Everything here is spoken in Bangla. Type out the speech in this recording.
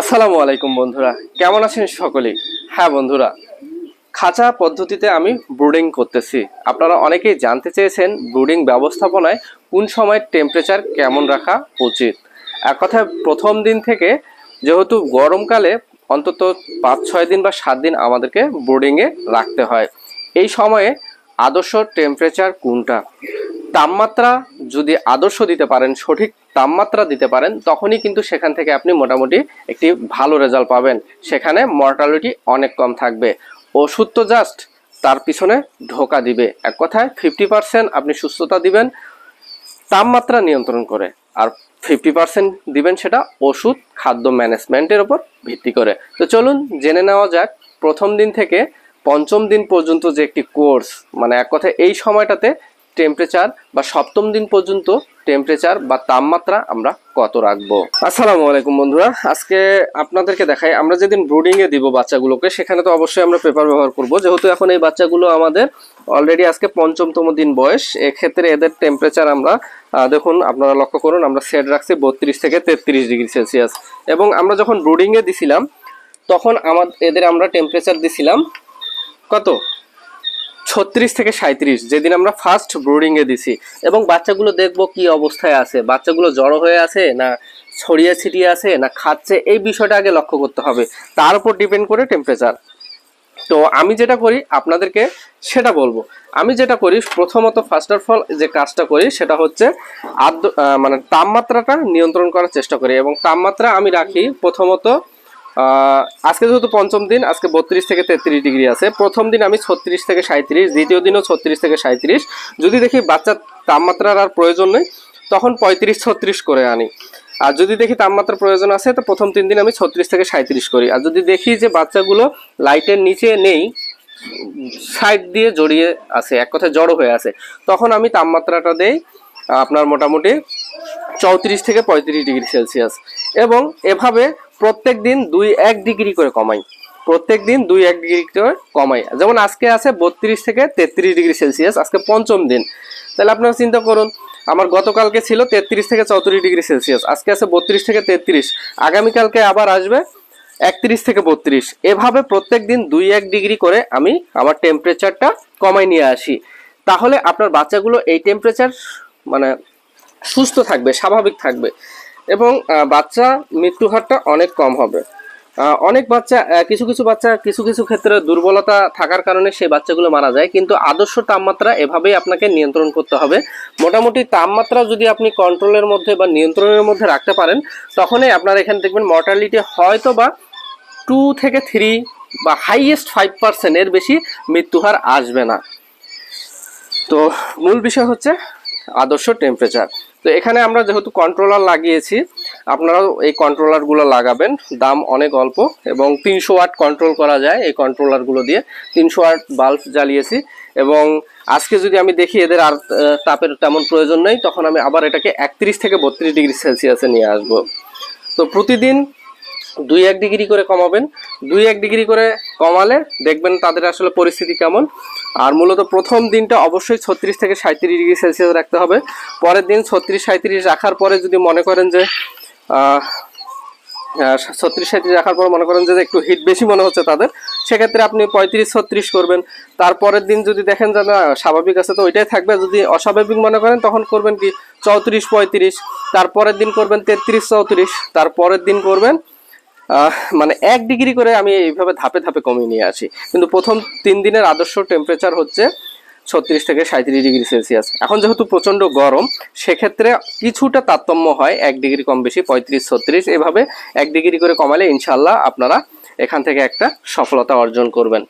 আসসালামু আলাইকুম বন্ধুরা। কেমন আছেন সকলেই? হ্যাঁ বন্ধুরা, খাঁচা পদ্ধতিতে আমি ব্রুডিং করতেছি। আপনারা অনেকেই জানতে চেয়েছেন ব্রুডিং ব্যবস্থাপনায় কোন সময় টেম্পারেচার কেমন রাখা উচিত। এক কথায়, প্রথম দিন থেকে যেহেতু গরমকালে অন্তত পাঁচ, ছয় দিন বা সাত দিন আমাদেরকে ব্রুডিংয়ে রাখতে হয়। এই সময়ে আদর্শ টেম্পারেচার কোনটা? তাপমাত্রা যদি আদর্শ দিতে পারেন, সঠিক তাপমাত্রা দিতে পারেন, তখনই কিন্তু সেখান থেকে আপনি মোটামুটি একটি ভালো রেজাল্ট পাবেন। সেখানে মর্টালিটি অনেক কম থাকবে। ওষুধ তো জাস্ট তার পিছনে ঢোকা দিবে। এক কথায় ফিফটি পার্সেন্ট আপনি সুস্থতা দিবেন, তাপমাত্রা নিয়ন্ত্রণ করে। আর ফিফটি পার্সেন্ট দিবেন সেটা ওষুধ, খাদ্য ম্যানেজমেন্টের ওপর ভিত্তি করে। তো চলুন জেনে নেওয়া যাক, প্রথম দিন থেকে পঞ্চম দিন পর্যন্ত যে একটি কোর্স মানে এক কথায় এই সময়টাতে টেম্পারেচার বা সপ্তম দিন পর্যন্ত টেম্পারেচার বা তাপমাত্রা আমরা কত রাখব? আসসালামু আলাইকুম বন্ধুরা, আজকে আপনাদেরকে দেখাই, আমরা যেদিন ব্রুডিং এ দিব বাচ্চাগুলোকে, সেখানে তো অবশ্যই আমরা পেপার ব্যবহার করব। যেহেতু এখন এই বাচ্চাগুলো আমাদের অলরেডি আজকে পঞ্চমতম দিন বয়স, এক্ষেত্রে এদের টেম্পারেচার আমরা দেখুন, আপনারা লক্ষ্য করুন, আমরা সেট রাখছি বত্রিশ থেকে তেত্রিশ ডিগ্রি সেলসিয়াস। এবং আমরা যখন ব্রুডিং এ দিছিলাম, তখন আমাদের এদের আমরা টেম্পারেচার দিছিলাম কত? ছত্রিশ থেকে সাঁত্রিশ যেদিন আমরা ফার্স্ট ব্রুডিং এ দিছি। এবং বাচ্চাগুলো দেখব কি অবস্থায় আছে? বাচ্চাগুলো জড়ো হয়ে আছে না ছড়িয়ে ছিটিয়ে আছে না খাচ্ছে? এই বিষয়টা আগে লক্ষ্য করতে হবে। তার উপর ডিপেন্ড করে টেম্পারেচার তো আমি যেটা করি, আপনাদেরকে সেটা বলব। আমি যেটা করি, প্রথমত ফার্স্ট অফ অল যে কাজটা করি, সেটা হচ্ছে আদ্র মানে তাপমাত্রাটা নিয়ন্ত্রণ করার চেষ্টা করি। এবং তাপমাত্রা আমি রাখি প্রথমত আজকে যেহেতু পঞ্চম দিন, আজকে বত্রিশ থেকে তেত্রিশ ডিগ্রি আছে। প্রথম দিন আমি ছত্রিশ থেকে সাঁত্রিশ দ্বিতীয় দিনও ছত্রিশ থেকে সাঁত্রিশ যদি দেখি বাচ্চার তাপমাত্রার আর প্রয়োজন নেই, তখন পঁয়ত্রিশ, ছত্রিশ করে আনি। আর যদি দেখি তাপমাত্রা প্রয়োজন আছে, তো প্রথম তিন দিন আমি ছত্রিশ থেকে সাঁত্রিশ করি। আর যদি দেখি যে বাচ্চাগুলো লাইটের নিচে নেই, সাইড দিয়ে জড়িয়ে আছে, এক কথায় জড়ো হয়ে আছে, তখন আমি তাপমাত্রাটা দেই, আপনার মোটামুটি চৌত্রিশ থেকে পঁয়ত্রিশ ডিগ্রি সেলসিয়াস। এবং এভাবে প্রত্যেক দিন দুই এক ডিগ্রি করে কমাই। প্রত্যেক দিন দুই এক ডিগ্রি করে কমাই। যেমন আজকে আছে বত্রিশ থেকে তেত্রিশ ডিগ্রি সেলসিয়াস, আজকে পঞ্চম দিন। তাহলে আপনারা চিন্তা করুন, আমার গতকালকে ছিল তেত্রিশ থেকে চৌত্রিশ ডিগ্রি সেলসিয়াস, আজকে আছে বত্রিশ থেকে তেত্রিশ, আগামীকালকে আবার আসবে একত্রিশ থেকে বত্রিশ। এভাবে প্রত্যেক দিন দুই এক ডিগ্রি করে আমি আমার টেম্পারেচারটা কমাই নিয়ে আসি। তাহলে আপনার বাচ্চাগুলো এই টেম্পারেচার মানে সুস্থ থাকবে, স্বাভাবিক থাকবে। এবং বাচ্চা মৃত্যু হারটা অনেক কম হবে। অনেক বাচ্চা কিছু কিছু বাচ্চা কিছু কিছু ক্ষেত্রে দুর্বলতা থাকার কারণে সেই বাচ্চাগুলো মারা যায়, কিন্তু আদর্শ তাপমাত্রা এভাবেই আপনাকে নিয়ন্ত্রণ করতে হবে। মোটামুটি তাপমাত্রা যদি আপনি কন্ট্রোলের মধ্যে বা নিয়ন্ত্রণের মধ্যে রাখতে পারেন, তখনই আপনার এখানে দেখবেন মর্টালিটি হয়তো বা টু থেকে থ্রি বা হাইয়েস্ট ফাইভ পার্সেন্ট এর বেশি মৃত্যুহার আসবে না। তো মূল বিষয় হচ্ছে আদর্শ টেম্পারেচার তো এখানে আমরা যেহেতু কন্ট্রোলার লাগিয়েছি, আপনারাও এই কন্ট্রোলারগুলো লাগাবেন। দাম অনেক অল্প এবং তিনশো ওয়াট কন্ট্রোল করা যায় এই কন্ট্রোলারগুলো দিয়ে। তিনশো ওয়াট বাল্ব জ্বালিয়েছি এবং আজকে যদি আমি দেখি এদের আর তাপের তেমন প্রয়োজন নেই, তখন আমি আবার এটাকে একত্রিশ থেকে বত্রিশ ডিগ্রি সেলসিয়াসে নিয়ে আসব। তো প্রতিদিন দুই এক ডিগ্রি করে কমাবেন। দুই এক ডিগ্রি করে কমালে দেখবেন তাদের আসলে পরিস্থিতি কেমন। আর মূলত প্রথম দিনটা অবশ্যই ছত্রিশ থেকে সাঁত্রিশ ডিগ্রি সেলসিয়াস রাখতে হবে। পরের দিন ছত্রিশ সাঁত্রিশ রাখার পরে যদি মনে করেন যে ছত্রিশ সাঁত্রিশ রাখার পর মনে করেন যে একটু হিট বেশি মনে হচ্ছে তাদের, সেক্ষেত্রে আপনি পঁয়ত্রিশ ছত্রিশ করবেন। তারপরের দিন যদি দেখেন যে না, স্বাভাবিক আছে তো ওইটাই থাকবে। যদি অস্বাভাবিক মনে করেন তখন করবেন কি? চৌত্রিশ পঁয়ত্রিশ। তারপরের দিন করবেন তেত্রিশ চৌত্রিশ। তারপরের দিন করবেন মানে এক ডিগ্রি করে আমি এইভাবে ধাপে ধাপে কমিয়ে নিয়ে আসি। কিন্তু প্রথম তিন দিনের আদর্শ টেম্পারেচার হচ্ছে ছত্রিশ থেকে সাঁত্রিশ ডিগ্রি সেলসিয়াস। এখন যেহেতু প্রচণ্ড গরম, সেক্ষেত্রে কিছুটা তারতম্য হয় এক ডিগ্রি কম বেশি, পঁয়ত্রিশ, ছত্রিশ, এভাবে এক ডিগ্রি করে কমালে ইনশাল্লাহ আপনারা এখান থেকে একটা সফলতা অর্জন করবেন।